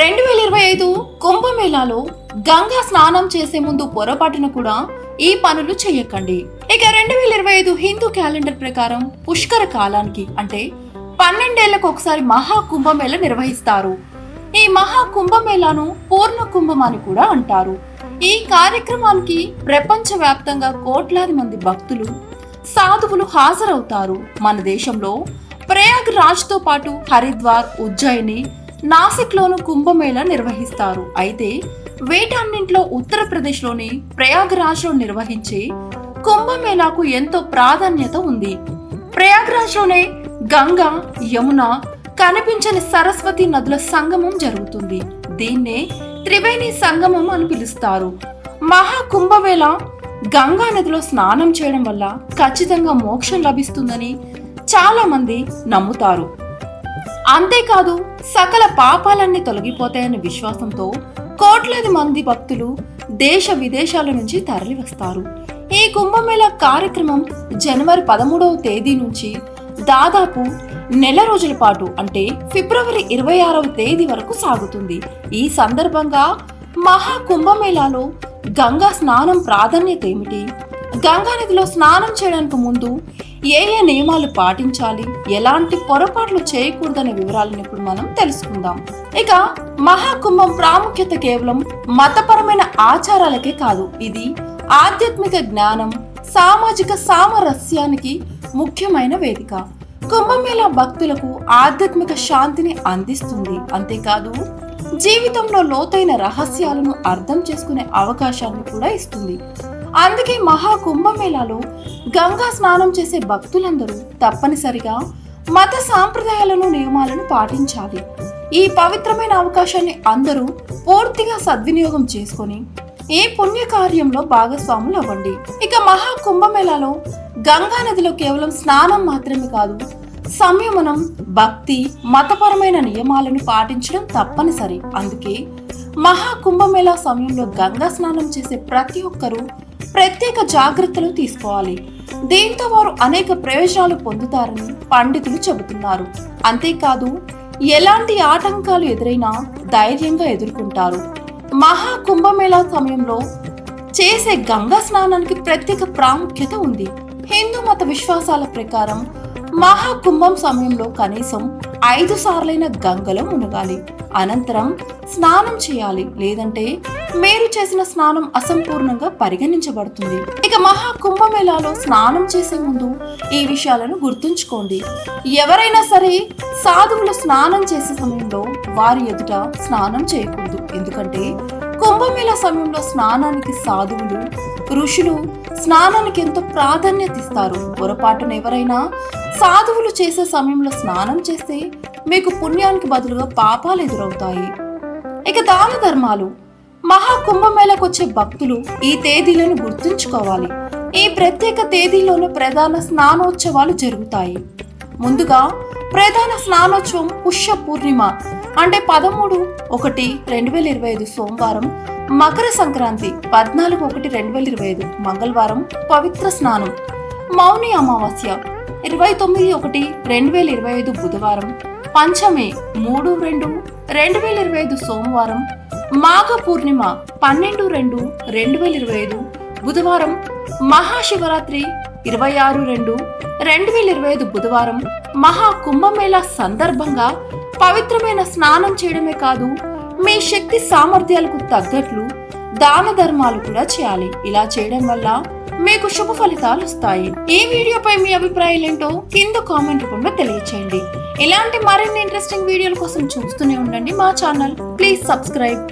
రెండు వేల ఇరవై ఐదు కుంభమేళాలో గంగా స్నానం చేసే ముందు పొరపాటున కూడా ఈ పనులు చేయకండి ఇక రెండు వేల ఇరవై ఐదు హిందూ క్యాలెండర్ ప్రకారం పుష్కర కాలానికి అంటే పన్నెండేళ్ళకు ఒకసారి మహా కుంభమేళ నిర్వహిస్తారు. ఈ మహా కుంభమేళాను పూర్ణ కుంభం అని కూడా అంటారు. ఈ కార్యక్రమానికి ప్రపంచవ్యాప్తంగా కోట్లాది మంది భక్తులు సాధువులు హాజరవుతారు. మన దేశంలో ప్రయాగ్ రాజ్తో పాటు హరిద్వార్ ఉజ్జయిని నాసిక్ లోను కుంభమేళ నిర్వహిస్తారు. అయితే వీటన్నింటిలో ఉత్తరప్రదేశ్లోని ప్రయాగ్రాజ్లో నిర్వహించే కుంభమేళాకు ఎంతో ప్రాధాన్యత ఉంది. ప్రయాగ్రాజ్ గంగా యమున కనిపించని సరస్వతి నదుల సంగమం జరుగుతుంది. దీన్నే త్రివేణి సంగమం అని పిలుస్తారు. మహా కుంభమేళ గంగా నదిలో స్నానం చేయడం వల్ల ఖచ్చితంగా మోక్షం లభిస్తుందని చాలా మంది నమ్ముతారు. అంతేకాదు సకల పాపాలన్నీ తొలగిపోతాయనే విశ్వాసంతో కోట్లాది మంది భక్తులు దేశ విదేశాల నుంచి తరలి వస్తారు ఈ కుంభమేళ కార్యక్రమం జనవరి పదమూడవ తేదీ నుంచి దాదాపు నెల రోజుల పాటు అంటే ఫిబ్రవరి ఇరవై ఆరవ తేదీ వరకు సాగుతుంది. ఈ సందర్భంగా మహా కుంభమేళాలో గంగా స్నానం ప్రాధాన్యత ఏమిటి? గంగా నదిలో స్నానం చేయడానికి ముందు ఏ ఏ నియమాలు పాటించాలి? ఎలాంటి పొరపాట్లు చేయకూడదనే వివరాలను ఇప్పుడు మనం తెలుసుకుందాం. ఇక మహాకుంభం ప్రాముఖ్యత కేవలం మతపరమైన ఆచారాలకే కాదు. ఇది ఆధ్యాత్మిక జ్ఞానం సామాజిక సామరస్యానికి ముఖ్యమైన వేదిక. కుంభమేళ భక్తులకు ఆధ్యాత్మిక శాంతిని అందిస్తుంది? అంతేకాదు జీవితంలో లోతైన రహస్యాలను అర్థం చేసుకునే అవకాశాన్ని కూడా ఇస్తుంది. అందుకే మహా కుంభమేళాలో గంగా స్నానం చేసే భక్తులందరూ తప్పనిసరిగా మత సాంప్రదాయాలను నియమాలను పాటించాలి. ఈ పవిత్రమైన అవకాశాన్ని అందరూ పూర్తిగా సద్వినియోగం చేసుకొని ఈ పుణ్యకార్యంలో భాగస్వాములు అవ్వండి. ఇక మహా కుంభమేళాలో గంగా నదిలో కేవలం స్నానం మాత్రమే కాదు సంయమనం భక్తి మతపరమైన నియమాలను పాటించడం తప్పనిసరి. అందుకే మహా కుంభమేళా సమయంలో గంగా స్నానం చేసే ప్రతి ఒక్కరూ ప్రత్యేక జాగ్రత్తలు తీసుకోవాలి. దీంతో వారు అనేక ప్రయోజనాలు పొందుతారని పండితులు చెబుతున్నారు. అంతేకాదు ఎలాంటి ఆటంకాలు ఎదురైనా ధైర్యంగా ఎదుర్కొంటారు. మహా కుంభమేళా సమయంలో చేసే గంగా స్నానానికి ప్రత్యేక ప్రాముఖ్యత ఉంది. హిందూ మత విశ్వాసాల ప్రకారం మహాకుంభం సమయంలో కనీసం ఐదు సార్లైన గంగలో మునగాలి. అనంతరం స్నానం చేయాలి. లేదంటే మేరు చేసిన స్నానం అసంపూర్ణంగా పరిగణించబడుతుంది. ఇక మహా కుంభమేళాలో స్నానం చేసే ముందు ఈ విషయాలను గుర్తుంచుకోండి. ఎవరైనా సరే సాధువులు స్నానం చేసే సమయంలో వారి ఎదుట స్నానం చేయకూడదు. ఎందుకంటే కుంభమేళ సమయంలో స్నానానికి సాధువులు ఋషులు స్నానానికి ఎంతో ప్రాధాన్యత ఇస్తారు. పొరపాటున ఎవరైనా సాధువులు చేసే సమయంలో స్నానం చేస్తే మీకు పుణ్యానికి బదులుగా పాపాలు ఎదురవుతాయి. ఇక దాన ధర్మాలు. మహాకుంభమేళకు వచ్చే భక్తులు ఈ తేదీలను గుర్తుంచుకోవాలి. ఈ ప్రత్యేక తేదీలోనే ప్రధాన స్నానోత్సవాలు జరుగుతాయి. ముందుగా ప్రధాన స్నానోత్సవం పుష్య పూర్ణిమ అంటే పదమూడు ఒకటి రెండు వేల ఇరవై ఐదు సోమవారం మకర సంక్రాంతి పద్నాలుగు ఒకటి రెండు వేల ఇరవై ఐదు మంగళవారం పవిత్ర స్నానం మౌని అమావాస్య ఇరవై తొమ్మిది ఒకటి రెండు వేల ఇరవై ఐదు బుధవారం పంచమి మూడు రెండు రెండు వేల ఇరవై ఐదు సోమవారం మాఘ పూర్ణిమ పన్నెండు రెండు రెండు వేల ఇరవై ఐదు. బుధవారం మహాశివరాత్రి ఇరవై ఆరు రెండు రెండు వేల ఇరవై ఐదు బుధవారం మహా కుంభమేళ సందర్భంగా పవిత్రమైన స్నానం చేయడమే కాదు మీ శక్తి సామర్థ్యాలకు తగ్గట్లు దాన ధర్మాలు కూడా చేయాలి. ఇలా చేయడం వల్ల మీకు శుభ ఫలితాలు వస్తాయి. ఈ వీడియోపై మీ అభిప్రాయాలు ఏంటో కింద కామెంట్ రూపంలో తెలియచేయండి. ఇలాంటి మరిన్ని ఇంట్రెస్టింగ్ వీడియోల కోసం చూస్తూనే ఉండండి మా ఛానల్. Please subscribe